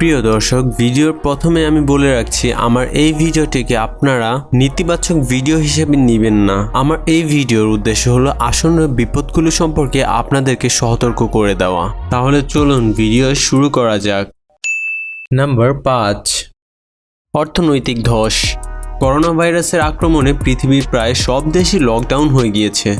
প্রিয় দর্শক, ভিডিওর প্রথমে আমি বলে রাখছি, আমার এই ভিডিওটিকে আপনারা নেতিবাচক ভিডিও হিসেবে নেবেন না। আমার এই ভিডিওর উদ্দেশ্য হলো আসন্ন বিপদগুলো সম্পর্কে আপনাদেরকে সতর্ক করে দেওয়া। তাহলে চলুন, ভিডিও শুরু করা যাক। নাম্বার পাঁচ, অর্থনৈতিক ধস। করোনা ভাইরাসের আক্রমণে পৃথিবীর প্রায় সব দেশই লকডাউন হয়ে গিয়েছে।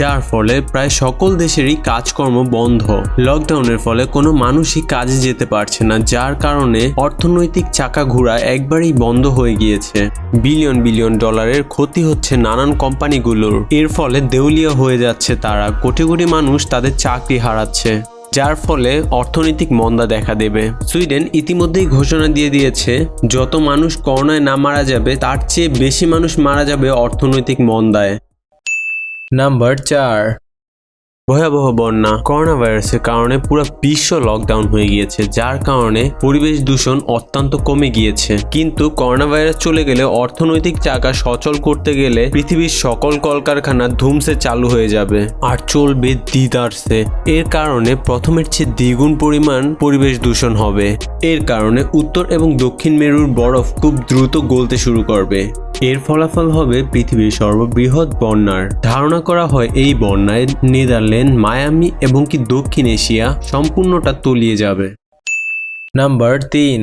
যার ফলে প্রায় সকল দেশেরই কাজকর্ম বন্ধ। লকডাউনের ফলে কোনো মানুষই কাজে যেতে পারছে না, যার কারণে অর্থনৈতিক চাকা ঘোরা একবারেই বন্ধ হয়ে গিয়েছে। বিলিয়ন বিলিয়ন ডলারের ক্ষতি হচ্ছে নানান কোম্পানিগুলোর। এর ফলে দেউলিয়া হয়ে যাচ্ছে তারা। কোটি কোটি মানুষ তাদের চাকরি হারাচ্ছে, যার ফলে অর্থনৈতিক মন্দা দেখা দেবে। সুইডেন ইতিমধ্যেই ঘোষণা দিয়ে দিয়েছে, যত মানুষ করোনায় না মারা যাবে, তার চেয়ে বেশি মানুষ মারা যাবে অর্থনৈতিক মন্দায়। নাম্বার চার ভয়াবহ বন্যা করোনা ভাইরাসের কারণে পুরো বিশ্ব লকডাউন হয়ে গিয়েছে, যার কারণে পরিবেশ দূষণ অত্যন্ত কমে গিয়েছে। কিন্তু করোনা ভাইরাস চলে গেলে অর্থনৈতিক চাকা সচল করতে গেলে পৃথিবীর সকল কলকারখানা ধুমসে চালু হয়ে যাবে আর চলবে দিদারসে এর কারণে প্রথমের চেয়ে দ্বিগুণ পরিমাণ পরিবেশ দূষণ হবে। এর কারণে উত্তর এবং দক্ষিণ মেরুর বরফ খুব দ্রুত গলতে শুরু করবে। এর ফলাফল হবে পৃথিবীর সর্ববৃহৎ বন্যার। ধারণা করা হয় এই বন্যায় নেদারল্যান্ড, মায়ামি এবং কি দক্ষিণ এশিয়া সম্পূর্ণটা তলিয়ে যাবে। নাম্বার তিন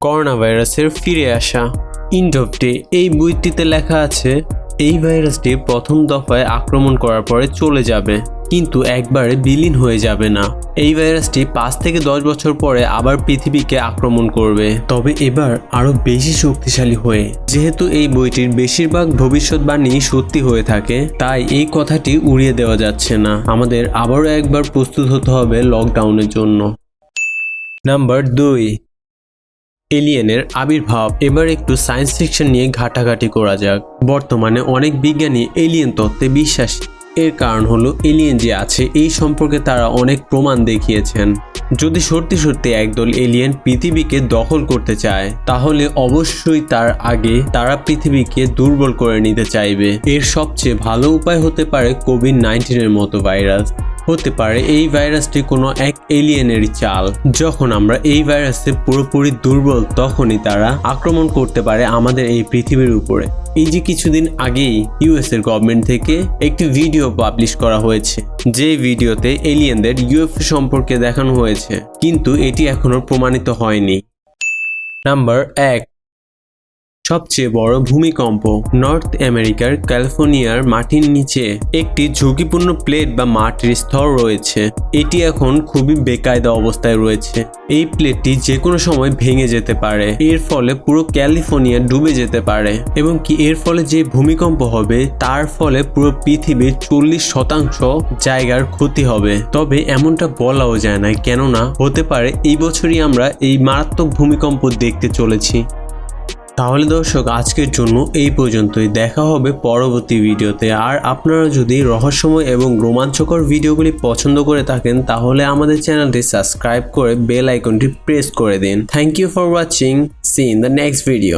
করোনা ভাইরাসের ফিরে আসা। ইন্ড অফ ডে এই বইটিতে লেখা আছে, এই ভাইরাসটি প্রথম দফায় আক্রমণ করার পরে চলে যাবে। কিন্তু একবারে বিলীন হয়ে যাবে না। এই ভাইরাসটি পাঁচ থেকে দশ বছর পরে আবার পৃথিবীকে আক্রমণ করবে। তবে এবার আরও বেশি শক্তিশালী হয়ে। যেহেতু এই বইটির বেশিরভাগ ভবিষ্যৎবাণী সত্যি হয়ে থাকে, তাই এই কথাটি উড়িয়ে দেওয়া যাচ্ছে না। আমাদের আবারও একবার প্রস্তুত হতে হবে লকডাউনের জন্য। নাম্বার দুই, এলিয়েনের আবির্ভাব। এবার একটু সায়েন্স ফিকশন নিয়ে ঘাটাঘাটি করা যাক। বর্তমানে অনেক বিজ্ঞানী এলিয়েন তত্ত্বে বিশ্বাসী। এর কারণ হলো এলিয়েন যে আছে, এই সম্পর্কে তারা অনেক প্রমাণ দেখিয়েছেন। যদি সত্যি সত্যি একদল এলিয়েন পৃথিবীকে দখল করতে চায়, তাহলে অবশ্যই তার আগে তারা পৃথিবীকে দুর্বল করে নিতে চাইবে। এর সবচেয়ে ভালো উপায় হতে পারে কোভিড নাইন্টিনের মতো ভাইরাস। হতে পারে এই ভাইরাসটি কোনো এক এলিয়েনের চাল। যখন আমরা এই ভাইরাসে পুরোপুরি দুর্বল, তখনই তারা আক্রমণ করতে পারে আমাদের এই পৃথিবীর উপরে। এই যে কিছুদিন আগেই ইউএস এর গভর্নমেন্ট থেকে একটি ভিডিও পাবলিশ করা হয়েছে, যে ভিডিওতে এলিয়েনদের ইউএফও সম্পর্কে দেখানো হয়েছে। কিন্তু এটি এখনও প্রমাণিত হয়নি। নাম্বার এক সবচেয়ে বড় ভূমিকম্প নর্থ আমেরিকার ক্যালিফোর্নিয়ার মাটির নিচে। একটি ঝুঁকিপূর্ণ প্লেট বা মাটির স্তর রয়েছে। এটি এখন খুবই বেকায়দা অবস্থায় রয়েছে। এই প্লেটটি যে কোনো সময় ভেঙে যেতে পারে। এর ফলে পুরো ক্যালিফোর্নিয়া ডুবে যেতে পারে। এবং কি এর ফলে যে ভূমিকম্প হবে, তার ফলে পুরো পৃথিবীর চল্লিশ শতাংশ জায়গার ক্ষতি হবে। তবে এমনটা বলাও যায় না, কেননা হতে পারে এই বছরই আমরা এই মারাত্মক ভূমিকম্প দেখতে চলেছি। তাহলে দর্শক, আজকের জন্য এই পর্যন্তই। দেখা হবে পরবর্তী ভিডিওতে। আর আপনারা যদি রহস্যময় এবং রোমাঞ্চকর ভিডিওগুলি পছন্দ করে থাকেন, তাহলে আমাদের চ্যানেলটি সাবস্ক্রাইব করে বেল আইকনটি প্রেস করে দিন। Thank you for watching see in the next video